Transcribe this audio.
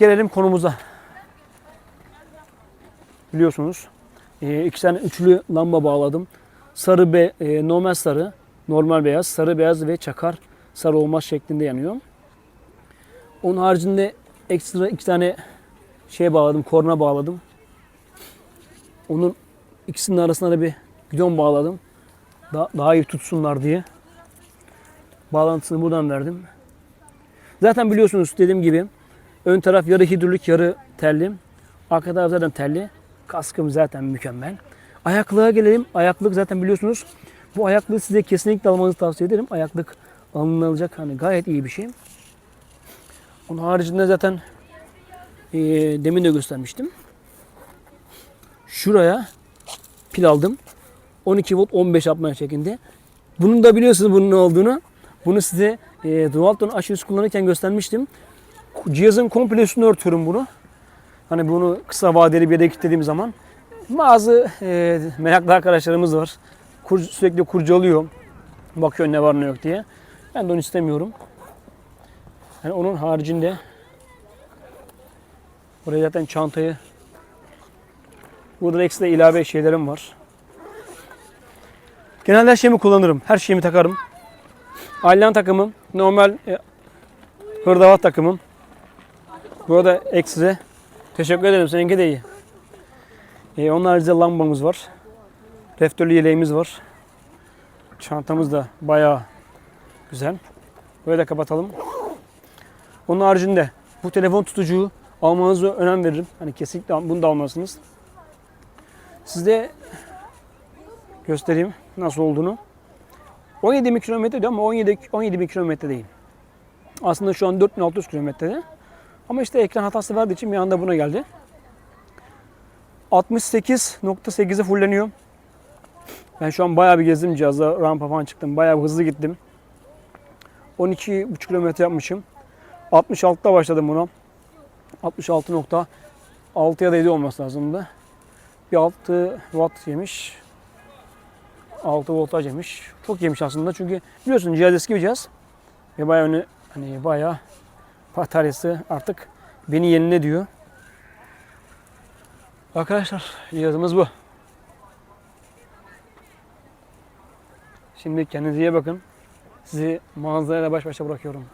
Gelelim konumuza. Biliyorsunuz e, iki tane üçlü lamba bağladım. Sarı be, e, normal sarı, normal beyaz, sarı beyaz ve çakar sarı olmaz şeklinde yanıyor. Onun haricinde ekstra iki tane şey bağladım, korna bağladım. Onun ikisinin arasına da bir gidon bağladım. Daha, daha iyi tutsunlar diye. Bağlantısını buradan verdim. Zaten biliyorsunuz dediğim gibi ön taraf yarı hidrolik yarı telli. Arka zaten telli. Kaskım zaten mükemmel. Ayaklığa gelelim. Ayaklık zaten biliyorsunuz. Bu ayaklığı size kesinlikle almanızı tavsiye ederim. Ayaklık alınacak hani gayet iyi bir şey. Onun haricinde zaten eee, demin de göstermiştim. Şuraya pil aldım. 12 volt 15 yapmaya şeklinde. Bunun da biliyorsunuz bunun ne olduğunu. Bunu size e, Dualton aşırısı kullanırken göstermiştim. Cihazın komple üstünü örtüyorum bunu. Hani bunu kısa vadeli bir yere kilitlediğim zaman. Bazı e, meraklı arkadaşlarımız var. Kur, sürekli kurcalıyor. Bakıyor ne var ne yok diye. Ben de onu istemiyorum. Yani onun haricinde buraya zaten çantayı Burada da ekstra ilave şeylerim var. Genelde her şeyimi kullanırım. Her şeyimi takarım. Alyan takımım, normal e, hırdavat takımım. Burada ekstra. Teşekkür ederim. Seninki de iyi. E, onun haricinde lambamız var. Reftörlü yeleğimiz var. Çantamız da bayağı güzel. Böyle de kapatalım. Onun haricinde bu telefon tutucuğu almanızı önem veririm. Hani kesinlikle bunu da almalısınız. Size göstereyim nasıl olduğunu. 17 bin kilometre diyor ama 17, 17 bin kilometre değil. Aslında şu an 4600 kilometrede. Ama işte ekran hatası verdiği için bir anda buna geldi. 68.8'e fulleniyor. Ben şu an bayağı bir gezdim cihazla. Rampa falan çıktım. Bayağı bir hızlı gittim. 12,5 kilometre yapmışım. 66'da başladım buna. 66.6'ya da 7 olması lazımdı. Bir 6 watt yemiş. 6 voltaj yemiş. Çok yemiş aslında çünkü biliyorsun cihaz eski bir cihaz. Ve bayağı öne, hani bayağı bataryası artık beni yenile diyor. Arkadaşlar cihazımız bu. Şimdi kendinize iyi bakın. Sizi manzarayla baş başa bırakıyorum.